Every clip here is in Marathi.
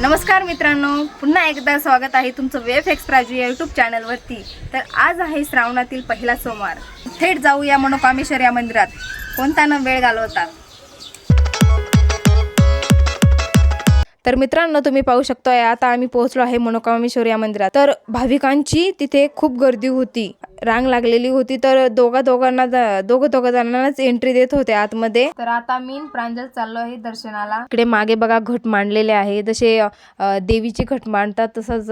नमस्कार मित्रांनो पुन्हा एकदा स्वागत आहे तुमचं वेफ एक्सप्राजू या यूट्यूब चॅनलवरती तर आज आहे श्रावणातील पहिला सोमवार. थेट जाऊ या मनोकामेश्वर या मंदिरात. कोणता न वेळ घालवतात तर मित्रांनो तुम्ही पाहू शकतोय आता आम्ही पोहोचलो आहे मनोकामेश्वर या मंदिरात. तर भाविकांची तिथे खूप गर्दी होती. रांग लागलेली होती तर दोघा दोघांना दोघं दोघं जणांनाच एंट्री देत होते आतमध्ये. तर आता मी प्रांजल चाललो आहे दर्शनाला. इकडे मागे बघा घट मांडलेले आहे. जसे देवीची देवीचे घट मांडतात तसंच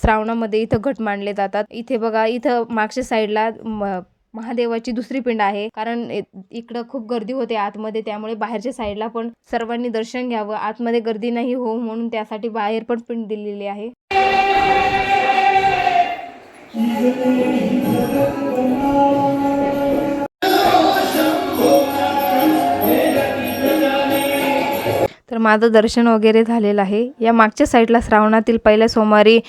श्रावणामध्ये इथं घट मांडले जातात. इथे बघा इथं मागच्या साईडला महादेवाची दुसरी पिंड आहे. कारण इ- इकडं खूप गर्दी होते आतमध्ये त्यामुळे बाहेरच्या साईडला पण सर्वांनी दर्शन घ्यावं. आतमध्ये गर्दी नाही हो म्हणून त्यासाठी बाहेर पण पिंड दिलेली आहे. तर माझं दर्शन वगैरे झालेलं आहे. या मागच्या साईडला श्रावणातील पहिल्या सोमवारी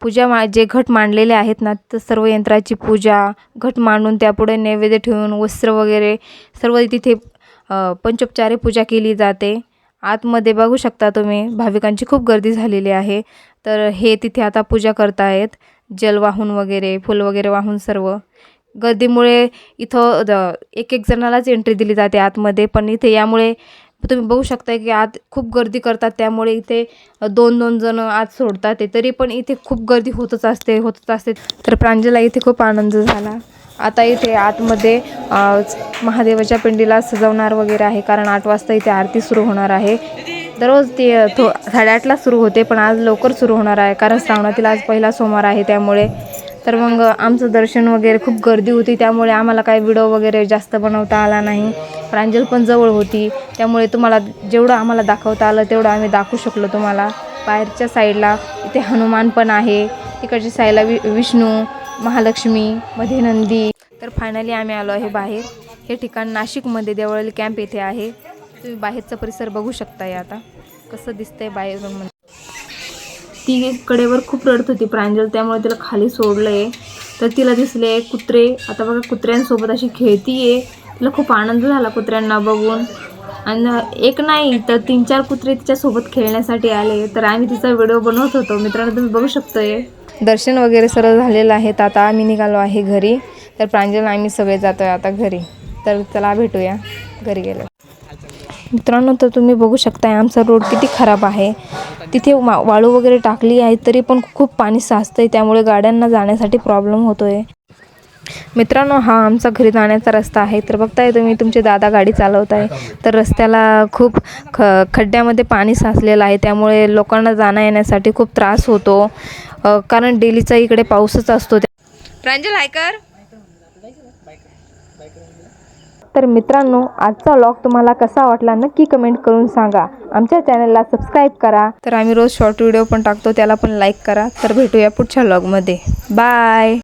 पूजा मा जे घट मांडलेले आहेत ना तर सर्व यंत्राची पूजा घट मांडून त्यापुढे नैवेद्य ठेवून वस्त्र वगैरे सर्व तिथे पंचोपचारे पूजा केली जाते. आतमध्ये बघू शकता तुम्ही भाविकांची खूप गर्दी झालेली आहे. तर हे तिथे आता पूजा करतायत. जल वाहून वगैरे फुल वगैरे वाहून सर्व. गर्दीमुळे इथं द- एक एक जणालाच एंट्री दिली जाते आतमध्ये पण इथे यामुळे तुम्ही बघू शकता की आत खूप गर्दी करतात त्यामुळे इथे दोन दोन जण आत सोडतात ते. तरी पण इथे खूप गर्दी होतच असते होतच असते. तर प्रांजला इथे खूप आनंद झाला. आता इथे आतमध्ये महादेवाच्या पिंडीला सजवणार वगैरे आहे कारण आठ वाजता इथे आरती सुरू होणार आहे. दररोज ती थो साडेआठला सुरू होते पण आज लवकर सुरू होणार आहे कारण श्रावणातील आज पहिला सोमवार आहे त्यामुळे तर मग आमचं दर्शन वगैरे खूप गर्दी होती. त्यामुळे आम्हाला काही व्हिडिओ वगैरे जास्त बनवता आला नाही. प्रांजल पण जवळ होती. त्यामुळे तुम्हाला जेवढं आम्हाला दाखवता आलं तेवढं आम्ही दाखवू शकलो तुम्हाला. बाहेरच्या साईडला इथे हनुमान पण आहे. तिकडच्या साईडला वि विष्णू महालक्ष्मी मध्ये नंदी तर फायनली आम्ही आलो आहे बाहेर. हे ठिकाण नाशिकमध्ये देवळाली कॅम्प येथे आहे. तुम्ही बाहेरचा परिसर बघू शकताय आता. कसं दिसतंय बाहेरून. ती कडेवर खूप रडत होती प्रांजल. त्यामुळे तिला खाली सोडलंय. तर तिला दिसले कुत्रे. आता बघा कुत्र्यांसोबत अशी खेळतीये. तिला खूप आनंद झाला कुत्र्यांना बघून. आणि एक नाही तर तीन चार कुत्रे तिच्यासोबत खेळण्यासाठी आले. तर आम्ही तिचा व्हिडिओ बनवत होतो. मित्रांनो तुम्ही बघू शकतोय. दर्शन वगैरे सर्व झालेलं आहे. तर आता आम्ही निघालो आहे घरी. तर प्रांजल आम्ही सगळे जातोय आता घरी. तर चला भेटूया घरी गेलो मित्रांनो तर तुम्ही बघू शकताय आमचा रोड किती खराब आहे. तिथे वा वाळू वगैरे टाकली आहे तरी पण खूप पाणी साचतंय त्यामुळे गाड्यांना जाण्यासाठी प्रॉब्लेम होतोय. मित्रांनो हा आमचा घरी जाण्याचा रस्ता आहे. तर बघताय तुम्ही तुमचे दादा गाडी चालवत आहे तर रस्त्याला खूप ख खड्ड्यामध्ये पाणी साचलेलं आहे. त्यामुळे लोकांना जाण्या येण्यासाठी खूप त्रास होतो. कारण डेलीचा इकडे पाऊसच असतो. प्रांजल आयकर तर मित्रांनो आजचा व्लॉग तुम्हाला कसा वाटला नक्की कमेंट करून सांगा. आमच्या चॅनलला सबस्क्राईब करा. तर आम्ही रोज शॉर्ट व्हिडिओ पण टाकतो त्याला पण लाईक करा. तर भेटूया पुढच्या व्लॉगमध्ये बाय